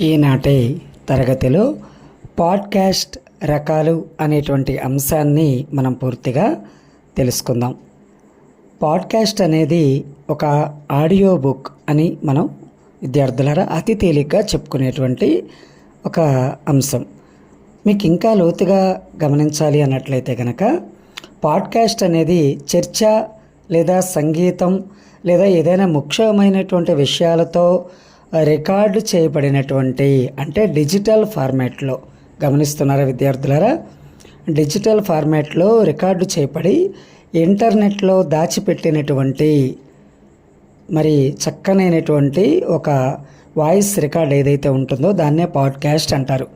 ఈనాటి తరగతిలో పాడ్కాస్ట్ రకాలు అనేటువంటి అంశాన్ని మనం పూర్తిగా తెలుసుకుందాం. పాడ్కాస్ట్ అనేది ఒక ఆడియో బుక్ అని మనం విద్యార్థులారా అతి తేలిగ్గా చెప్పుకునేటువంటి ఒక అంశం. మీకు ఇంకా లోతుగా గమనించాలి అన్నట్లయితే కనుక పాడ్కాస్ట్ అనేది చర్చ లేదా సంగీతం లేదా ఏదైనా ముఖ్యమైనటువంటి విషయాలతో రికార్డు చేయబడినటువంటి అంటే డిజిటల్ ఫార్మాట్లో గమనిస్తున్నారా విద్యార్థులారా? డిజిటల్ ఫార్మాట్లో రికార్డు చేయబడి ఇంటర్నెట్లో దాచిపెట్టినటువంటి మరి చక్కనైనటువంటి ఒక వాయిస్ రికార్డ్ ఏదైతే ఉంటుందో దాన్నే పాడ్కాస్ట్ అంటారు.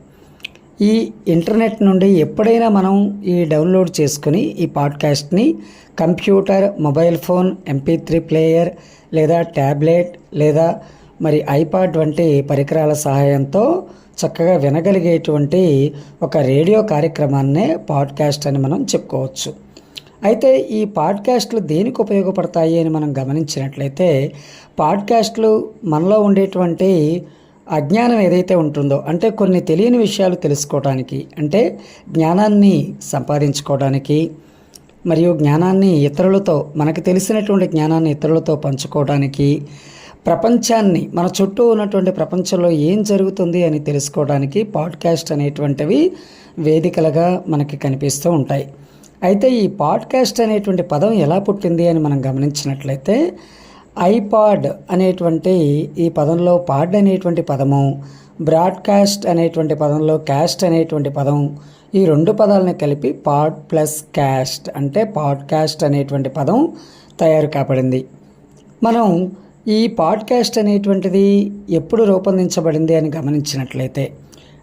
ఈ ఇంటర్నెట్ నుండి ఎప్పుడైనా మనం ఈ డౌన్లోడ్ చేసుకుని ఈ పాడ్కాస్ట్ని computer mobile phone MP three player లేదా ట్యాబ్లెట్ లేదా మరి ఐపాడ్ వంటి పరికరాల సహాయంతో చక్కగా వినగలిగేటువంటి ఒక రేడియో కార్యక్రమాన్నే పాడ్కాస్ట్ అని మనం చెప్పుకోవచ్చు. అయితే ఈ పాడ్కాస్ట్లు దేనికి ఉపయోగపడతాయి అని మనం గమనించినట్లయితే పాడ్కాస్ట్లు మనలో ఉండేటువంటి అజ్ఞానం ఏదైతే ఉంటుందో అంటే కొన్ని తెలియని విషయాలు తెలుసుకోవడానికి అంటే జ్ఞానాన్ని సంపాదించుకోవడానికి మరియు జ్ఞానాన్ని ఇతరులతో మనకు తెలిసినటువంటి జ్ఞానాన్ని ఇతరులతో పంచుకోవడానికి ప్రపంచాన్ని మన చుట్టూ ఉన్నటువంటి ప్రపంచంలో ఏం జరుగుతుంది అని తెలుసుకోవడానికి పాడ్కాస్ట్ అనేటువంటివి వేదికలుగా మనకి కనిపిస్తూ ఉంటాయి. అయితే ఈ పాడ్కాస్ట్ అనేటువంటి పదం ఎలా పుట్టింది అని మనం గమనించినట్లయితే ఐపాడ్ అనేటువంటి ఈ పదంలో పాడ్ అనేటువంటి పదము బ్రాడ్కాస్ట్ అనేటువంటి పదంలో క్యాస్ట్ అనేటువంటి పదం ఈ రెండు పదాలను కలిపి పాడ్ ప్లస్ క్యాస్ట్ అంటే పాడ్కాస్ట్ అనేటువంటి పదం తయారు కాబడింది. మనం ఈ పాడ్కాస్ట్ అనేటువంటిది ఎప్పుడు రూపొందించబడింది అని గమనించినట్లయితే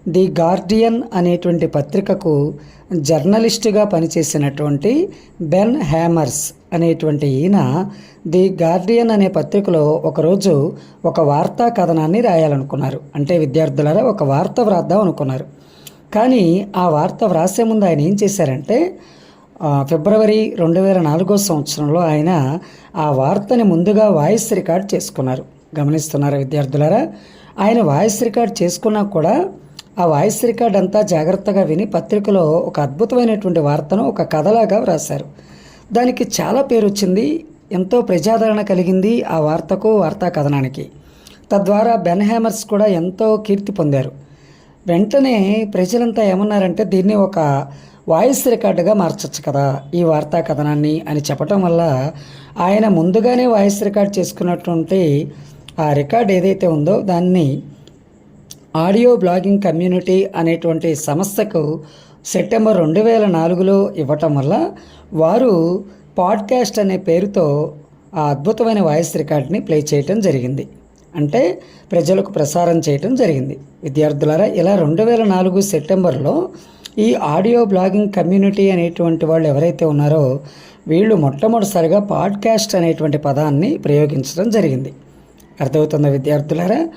ది గార్డియన్ అనేటువంటి పత్రికకు జర్నలిస్టుగా పనిచేసినటువంటి బెన్ హ్యామర్స్ అనేటువంటి ఈయన ది గార్డియన్ అనే పత్రికలో ఒకరోజు ఒక వార్తా కథనాన్ని రాయాలనుకున్నారు. అంటే విద్యార్థులారా ఒక వార్త వ్రాద్దాం అనుకున్నారు. కానీ ఆ వార్త వ్రాసే ముందు ఆయన ఏం చేశారంటే ఫిబ్రవరి రెండు వేల నాలుగో సంవత్సరంలో ఆయన ఆ వార్తని ముందుగా వాయిస్ రికార్డ్ చేసుకున్నారు. గమనిస్తున్నారా విద్యార్థులారా? ఆయన వాయిస్ రికార్డ్ చేసుకున్నా కూడా ఆ వాయిస్ రికార్డ్ అంతా జాగ్రత్తగా విని పత్రికలో ఒక అద్భుతమైనటువంటి వార్తను ఒక కథలాగా వ్రాశారు. దానికి చాలా పేరు వచ్చింది ఎంతో ప్రజాదరణ కలిగింది ఆ వార్తకు వార్తా కథనానికి. తద్వారా బెన్ హ్యామర్స్ కూడా ఎంతో కీర్తి పొందారు. వెంటనే ప్రజలంతా ఏమన్నారంటే దీన్ని ఒక వాయిస్ రికార్డుగా మార్చచ్చు కదా ఈ వార్తా కథనాన్ని అని చెప్పటం వల్ల ఆయన ముందుగానే వాయిస్ రికార్డ్ చేసుకున్నటువంటి ఆ రికార్డ్ ఏదైతే ఉందో దాన్ని ఆడియో బ్లాగింగ్ కమ్యూనిటీ అనేటువంటి సంస్థకు సెప్టెంబర్ రెండు వేల నాలుగులో ఇవ్వటం వల్ల వారు పాడ్కాస్ట్ అనే పేరుతో ఆ అద్భుతమైన వాయిస్ రికార్డ్ని ప్లే చేయటం జరిగింది. అంటే ప్రజలకు ప్రసారం చేయటం జరిగింది. విద్యార్థులారా ఇలా రెండు వేల నాలుగు సెప్టెంబర్లో ఈ ఆడియో బ్లాగింగ్ కమ్యూనిటీ అనేటువంటి వాళ్ళు ఎవరైతే ఉన్నారో వీళ్ళు మొట్టమొదటిసారిగా పాడ్కాస్ట్ అనేటువంటి పదాన్ని ప్రయోగించడం జరిగింది. అర్థమవుతున్న విద్యార్థులారా?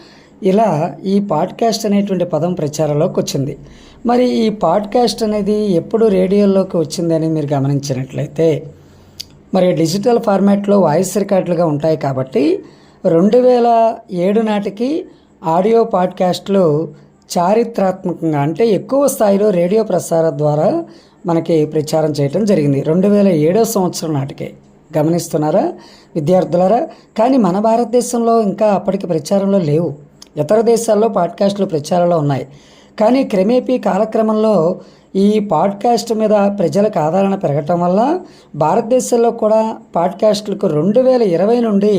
ఇలా ఈ పాడ్కాస్ట్ అనేటువంటి పదం ప్రచారంలోకి వచ్చింది. మరి ఈ పాడ్కాస్ట్ అనేది ఎప్పుడు రేడియోలోకి వచ్చిందని మీరు గమనించినట్లయితే మరి డిజిటల్ ఫార్మాట్లో వాయిస్ రికార్డులుగా ఉంటాయి కాబట్టి రెండు వేల ఏడు నాటికి ఆడియో పాడ్కాస్ట్లు చారిత్రాత్మకంగా అంటే ఎక్కువ స్థాయిలో రేడియో ప్రసారం ద్వారా మనకి ప్రచారం చేయడం జరిగింది. రెండు వేల ఏడో సంవత్సరం నాటికే. గమనిస్తున్నారా విద్యార్థులారా? కానీ మన భారతదేశంలో ఇంకా అప్పటికి ప్రచారంలో లేవు. ఇతర దేశాల్లో పాడ్కాస్ట్లు ప్రచారంలో ఉన్నాయి. కానీ క్రమేపీ కాలక్రమంలో ఈ పాడ్కాస్ట్ మీద ప్రజలకు ఆదరణ పెరగటం వల్ల భారతదేశంలో కూడా పాడ్కాస్ట్లకు రెండు వేల ఇరవై నుండి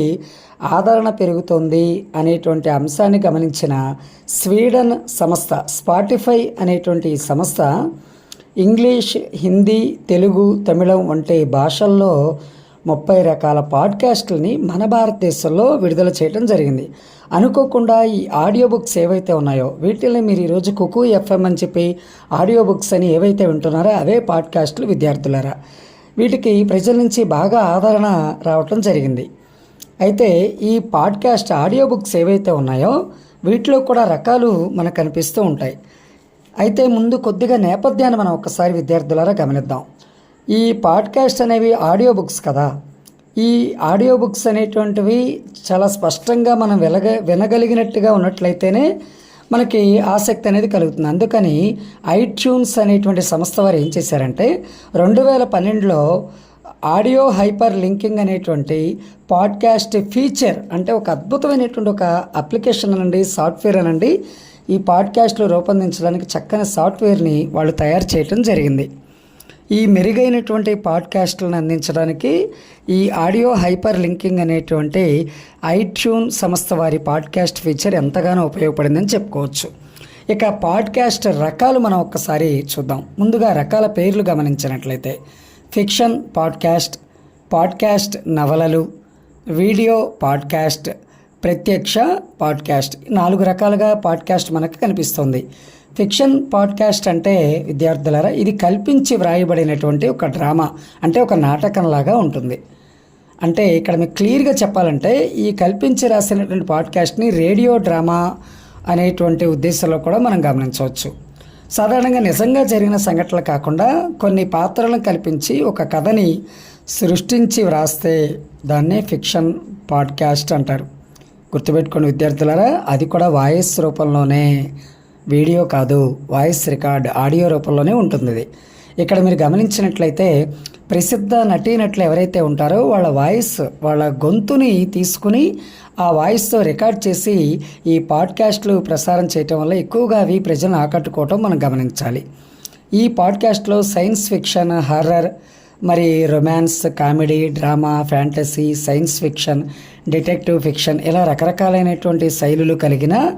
ఆదరణ పెరుగుతోంది అనేటువంటి అంశాన్ని గమనించిన స్వీడన్ సంస్థ స్పాటిఫై అనేటువంటి ఈ సంస్థ ఇంగ్లీష్ హిందీ తెలుగు తమిళం వంటి భాషల్లో ముప్పై రకాల పాడ్కాస్ట్లని మన భారతదేశంలో విడుదల చేయడం జరిగింది. అనుకోకుండా ఈ ఆడియో బుక్స్ ఏవైతే ఉన్నాయో వీటిని మీరు ఈరోజు కుకు ఎఫ్ఎం అని చెప్పి ఆడియో బుక్స్ అని ఏవైతే వింటున్నారో అవే పాడ్కాస్ట్లు విద్యార్థులరా. వీటికి ప్రజల నుంచి బాగా ఆదరణ రావటం జరిగింది. అయితే ఈ పాడ్కాస్ట్ ఆడియో బుక్స్ ఏవైతే ఉన్నాయో వీటిలో కూడా రకాలు మనకు కనిపిస్తూ ఉంటాయి. అయితే ముందు కొద్దిగా నేపథ్యాన్ని మనం ఒక్కసారి విద్యార్థులారా గమనిద్దాం. ఈ పాడ్కాస్ట్ అనేవి ఆడియో బుక్స్ కదా. ఈ ఆడియో బుక్స్ అనేటువంటివి చాలా స్పష్టంగా మనం వినగ వినగలిగినట్టుగా ఉన్నట్లయితేనే మనకి ఆసక్తి అనేది కలుగుతుంది. అందుకని ఐట్యూన్స్ అనేటువంటి సంస్థ వారు ఏం చేశారంటే రెండు వేల పన్నెండులో ఆడియో హైపర్ లింకింగ్ అనేటువంటి పాడ్కాస్ట్ ఫీచర్ అంటే ఒక అద్భుతమైనటువంటి ఒక అప్లికేషన్ అనండి సాఫ్ట్వేర్ అనండి ఈ పాడ్కాస్ట్లు రూపొందించడానికి చక్కని సాఫ్ట్వేర్ని వాళ్ళు తయారు చేయటం జరిగింది. ఈ మెరుగైనటువంటి పాడ్కాస్ట్లను అందించడానికి ఈ ఆడియో హైపర్ లింకింగ్ అనేటువంటి ఐట్యూన్ సంస్థ వారి పాడ్కాస్ట్ ఫీచర్ ఎంతగానో ఉపయోగపడిందని చెప్పుకోవచ్చు. ఇక పాడ్కాస్ట్ రకాలు మనం ఒక్కసారి చూద్దాం. ముందుగా రకాల పేర్లు గమనించినట్లయితే ఫిక్షన్ పాడ్కాస్ట్ పాడ్కాస్ట్ నవలలు వీడియో పాడ్కాస్ట్ ప్రత్యక్ష పాడ్కాస్ట్ నాలుగు రకాలుగా పాడ్కాస్ట్ మనకు కనిపిస్తుంది. ఫిక్షన్ పాడ్కాస్ట్ అంటే విద్యార్థులారా ఇది కల్పించి వ్రాయబడినటువంటి ఒక డ్రామా అంటే ఒక నాటకంలాగా ఉంటుంది. అంటే ఇక్కడ మీకు క్లియర్గా చెప్పాలంటే ఈ కల్పించి రాసినటువంటి పాడ్కాస్ట్ని రేడియో డ్రామా అనేటువంటి ఉద్దేశంలో కూడా మనం గమనించవచ్చు. సాధారణంగా నిజంగా జరిగిన సంఘటనలు కాకుండా కొన్ని పాత్రలను కల్పించి ఒక కథని సృష్టించి వ్రాస్తే దాన్నే ఫిక్షన్ పాడ్కాస్ట్ అంటారు. గుర్తుపెట్టుకుని విద్యార్థులారా అది కూడా వాయిస్ రూపంలోనే వీడియో కాదు వాయిస్ రికార్డ్ ఆడియో రూపంలోనే ఉంటుంది ఇది ఇక్కడ మీరు గమనించినట్లయితే ప్రసిద్ధ నటీనట్లు ఎవరైతే ఉంటారో వాళ్ళ వాయిస్ వాళ్ళ గొంతుని తీసుకుని ఆ వాయిస్తో రికార్డ్ చేసి ఈ పాడ్కాస్ట్లు ప్రసారం చేయటం వల్ల ఎక్కువగా అవి ప్రజలను ఆకట్టుకోవటం మనం గమనించాలి. ఈ పాడ్కాస్ట్లో సైన్స్ ఫిక్షన్ హర్రర్ మరి romance comedy drama fantasy science fiction detective fiction ఇలా రకరకాలైనటువంటి శైలులు కలిగిన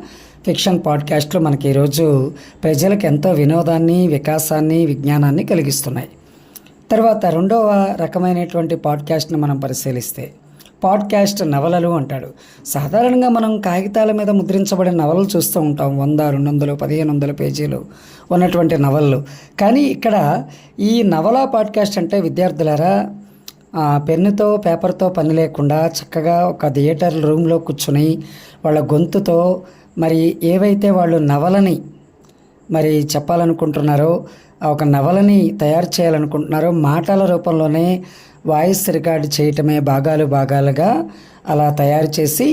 ఫిక్షన్ పాడ్కాస్ట్లు మనకి ఈరోజు ప్రజలకు ఎంతో వినోదాన్ని వికాసాన్ని విజ్ఞానాన్ని కలిగిస్తున్నాయి. తర్వాత రెండవ రకమైనటువంటి పాడ్కాస్ట్ని మనం పరిశీలిస్తే పాడ్కాస్ట్ నవలలు అంటాడు. సాధారణంగా మనం కాగితాల మీద ముద్రించబడిన నవలలు చూస్తూ ఉంటాం. వంద రెండు వందలు పదిహేను వందల పేజీలు ఉన్నటువంటి నవలలు. కానీ ఇక్కడ ఈ నవల పాడ్కాస్ట్ అంటే విద్యార్థులారా పెన్నుతో పేపర్తో పని లేకుండా చక్కగా ఒక థియేటర్ రూమ్లో కూర్చుని వాళ్ళ గొంతుతో మరి ఏవైతే వాళ్ళు నవలని మరి చెప్పాలనుకుంటున్నారో ఒక నవలని తయారు చేయాలనుకుంటున్నారో మాటల రూపంలోనే వాయిస్ రికార్డ్ చేయటమే భాగాలు భాగాలుగా అలా తయారు చేసి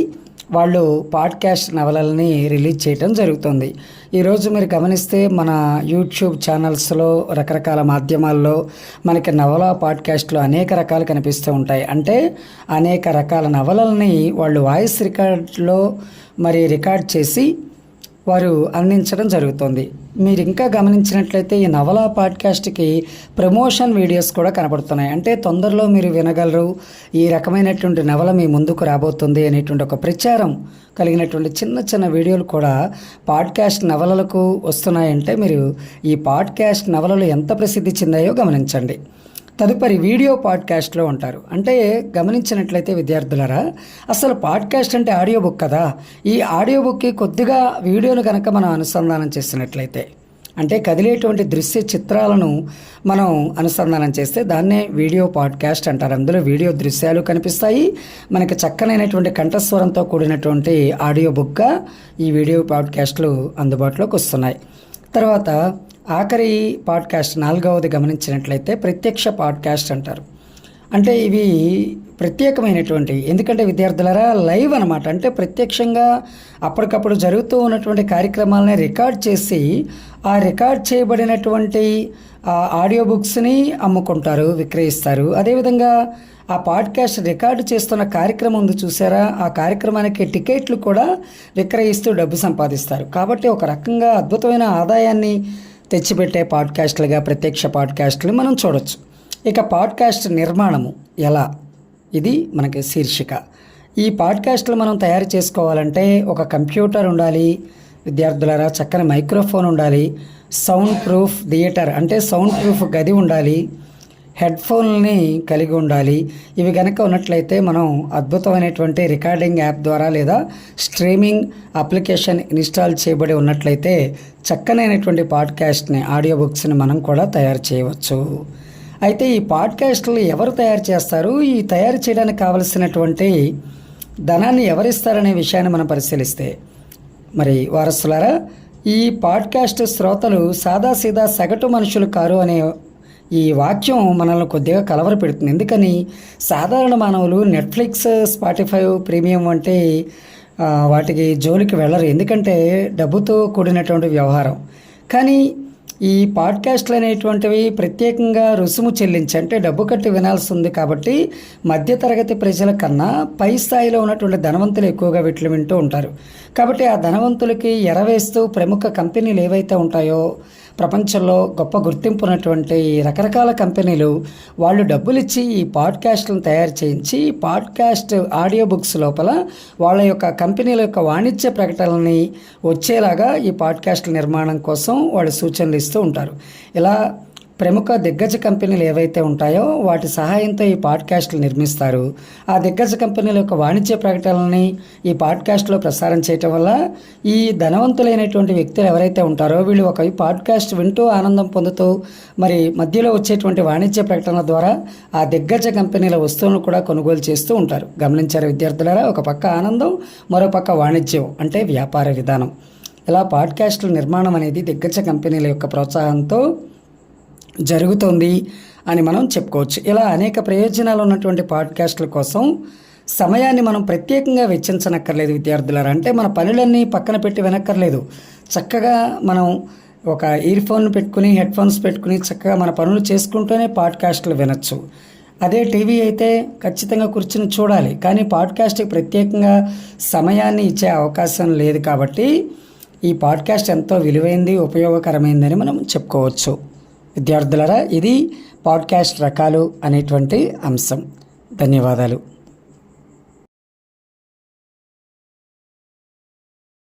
వాళ్ళు పాడ్కాస్ట్ నవలల్ని రిలీజ్ చేయటం జరుగుతుంది. ఈరోజు మీరు గమనిస్తే మన యూట్యూబ్ ఛానల్స్లో రకరకాల మాధ్యమాల్లో మనకి నవల పాడ్కాస్ట్లు అనేక రకాలు కనిపిస్తూ ఉంటాయి. అంటే అనేక రకాల నవలల్ని వాళ్ళు వాయిస్ రికార్డ్లో మరి రికార్డ్ చేసి వారు అందించడం జరుగుతుంది. మీరు ఇంకా గమనించినట్లయితే ఈ నవల పాడ్కాస్ట్కి ప్రమోషన్ వీడియోస్ కూడా కనబడుతున్నాయి. అంటే తొందరలో మీరు వినగలరు. ఈ రకమైనటువంటి నవల మీ ముందుకు రాబోతుంది అనేటువంటి ఒక ప్రచారం కలిగినటువంటి చిన్న చిన్న వీడియోలు కూడా పాడ్కాస్ట్ నవలలకు వస్తున్నాయంటే మీరు ఈ పాడ్కాస్ట్ నవలలు ఎంత ప్రసిద్ధి చెందాయో గమనించండి. తదుపరి వీడియో పాడ్కాస్ట్లో ఉంటారు. అంటే గమనించినట్లయితే విద్యార్థులరా అసలు పాడ్కాస్ట్ అంటే ఆడియో బుక్ కదా? ఈ ఆడియో బుక్కి కొద్దిగా వీడియోను కనుక మనం అనుసంధానం చేసినట్లయితే అంటే కదిలేటువంటి దృశ్య చిత్రాలను మనం అనుసంధానం చేస్తే దాన్నే వీడియో పాడ్కాస్ట్ అంటారు. అందులో వీడియో దృశ్యాలు కనిపిస్తాయి. మనకి చక్కనైనటువంటి కంఠస్వరంతో కూడినటువంటి ఆడియో బుక్గా ఈ వీడియో పాడ్కాస్ట్లు అందుబాటులోకి వస్తున్నాయి. తర్వాత ఆఖరి పాడ్కాస్ట్ నాలుగవది గమనించినట్లయితే ప్రత్యక్ష పాడ్కాస్ట్ అంటారు. అంటే ఇవి ప్రత్యేకమైనటువంటి ఎందుకంటే విద్యార్థులరా లైవ్ అనమాట అంటే ప్రత్యక్షంగా అప్పటికప్పుడు జరుగుతూ ఉన్నటువంటి కార్యక్రమాలని రికార్డ్ చేసి ఆ రికార్డ్ చేయబడినటువంటి ఆడియో బుక్స్ని అమ్ముకుంటారు విక్రయిస్తారు. అదేవిధంగా ఆ పాడ్కాస్ట్ రికార్డు చేస్తున్న కార్యక్రమం ఉంది చూసారా? ఆ కార్యక్రమానికి టికెట్లు కూడా విక్రయిస్తూ డబ్బు సంపాదిస్తారు. కాబట్టి ఒక రకంగా అద్భుతమైన ఆదాయాన్ని తెచ్చిపెట్టే పాడ్కాస్ట్లుగా ప్రత్యక్ష పాడ్కాస్ట్లు మనం చూడొచ్చు. ఇక పాడ్కాస్ట్ నిర్మాణము ఎలా? ఇది మనకి శీర్షిక. ఈ పాడ్కాస్ట్లు మనం తయారు చేసుకోవాలంటే ఒక కంప్యూటర్ ఉండాలి విద్యార్థులరా చక్కని మైక్రోఫోన్ ఉండాలి సౌండ్ ప్రూఫ్ థియేటర్ అంటే సౌండ్ ప్రూఫ్ గది ఉండాలి హెడ్ఫోన్ని కలిగి ఉండాలి. ఇవి కనుక ఉన్నట్లయితే మనం అద్భుతమైనటువంటి రికార్డింగ్ యాప్ ద్వారా లేదా స్ట్రీమింగ్ అప్లికేషన్ ఇన్స్టాల్ చేయబడి ఉన్నట్లయితే చక్కనైనటువంటి పాడ్కాస్ట్ని ఆడియో బుక్స్ని మనం కూడా తయారు చేయవచ్చు. అయితే ఈ పాడ్కాస్ట్లు ఎవరు తయారు చేస్తారు? ఈ తయారు చేయడానికి కావలసినటువంటి ధనాన్ని ఎవరిస్తారనే విషయాన్ని మనం పరిశీలిస్తే. మరి వారసులారా ఈ పాడ్కాస్ట్ శ్రోతలు సాదాసీదా సగటు మనుషులు కారు అనే ఈ వాక్యం మనల్ని కొద్దిగా కలవర పెడుతుంది. ఎందుకని? సాధారణ మానవులు నెట్ఫ్లిక్స్ స్పాటిఫై ప్రీమియం వంటి వాటికి జోలికి వెళ్ళరు. ఎందుకంటే డబ్బుతో కూడినటువంటి వ్యవహారం. కానీ ఈ పాడ్కాస్ట్లు అనేటువంటివి ప్రత్యేకంగా రుసుము చెల్లించి అంటే డబ్బు కట్టి వినాల్సి ఉంది కాబట్టి మధ్యతరగతి ప్రజల కన్నా పై స్థాయిలో ఉన్నటువంటి ధనవంతులు ఎక్కువగా వీటిని వింటూ ఉంటారు. కాబట్టి ఆ ధనవంతులకి ఎరవేస్తూ ప్రముఖ కంపెనీలు ఏవైతే ఉంటాయో ప్రపంచంలో గొప్ప గుర్తింపు ఉన్నటువంటి రకరకాల కంపెనీలు వాళ్ళు డబ్బులు ఇచ్చి ఈ పాడ్కాస్ట్లను తయారు చేయించి పాడ్కాస్ట్ ఆడియో బుక్స్ లోపల వాళ్ళ యొక్క కంపెనీల యొక్క వాణిజ్య ప్రకటనల్ని వచ్చేలాగా ఈ పాడ్కాస్ట్ల నిర్మాణం కోసం వాళ్ళు సూచనలు ఇస్తూ ఉంటారు. ఇలా ప్రముఖ దిగ్గజ కంపెనీలు ఏవైతే ఉంటాయో వాటి సహాయంతో ఈ పాడ్కాస్ట్లు నిర్మిస్తారు. ఆ దిగ్గజ కంపెనీల యొక్క వాణిజ్య ప్రకటనలని ఈ పాడ్కాస్ట్లో ప్రసారం చేయటం వల్ల ఈ ధనవంతులైనటువంటి వ్యక్తులు ఎవరైతే ఉంటారో వీళ్ళు ఒక ఈ పాడ్కాస్ట్ వింటూ ఆనందం పొందుతూ మరి మధ్యలో వచ్చేటువంటి వాణిజ్య ప్రకటనల ద్వారా ఆ దిగ్గజ కంపెనీల వస్తువులను కూడా కొనుగోలు చేస్తూ ఉంటారు. గమనించారు విద్యార్థులారా? ఒక పక్క ఆనందం మరో పక్క వాణిజ్యం అంటే వ్యాపార విధానం. ఇలా పాడ్కాస్ట్ల నిర్మాణం అనేది దిగ్గజ కంపెనీల యొక్క ప్రోత్సాహంతో జరుగుతుంది అని మనం చెప్పుకోవచ్చు. ఇలా అనేక ప్రయోజనాలు ఉన్నటువంటి పాడ్కాస్ట్ల కోసం సమయాన్ని మనం ప్రత్యేకంగా వెచ్చించనక్కర్లేదు విద్యార్థులారా. అంటే మన పనులన్నీ పక్కన పెట్టి వినక్కర్లేదు. చక్కగా మనం ఒక ఇయర్ ఫోన్ పెట్టుకుని హెడ్ ఫోన్స్ పెట్టుకుని చక్కగా మన పనులు చేసుకుంటూనే పాడ్కాస్ట్లు వినొచ్చు. అదే టీవీ అయితే ఖచ్చితంగా కూర్చుని చూడాలి. కానీ పాడ్కాస్ట్కి ప్రత్యేకంగా సమయాన్ని ఇచ్చే అవకాశం లేదు కాబట్టి ఈ పాడ్కాస్ట్ ఎంతో విలువైంది ఉపయోగకరమైందని మనం చెప్పుకోవచ్చు. విద్యార్థులరా ఇది పాడ్కాస్ట్ రకాలు అనేటువంటి అంశం. ధన్యవాదాలు.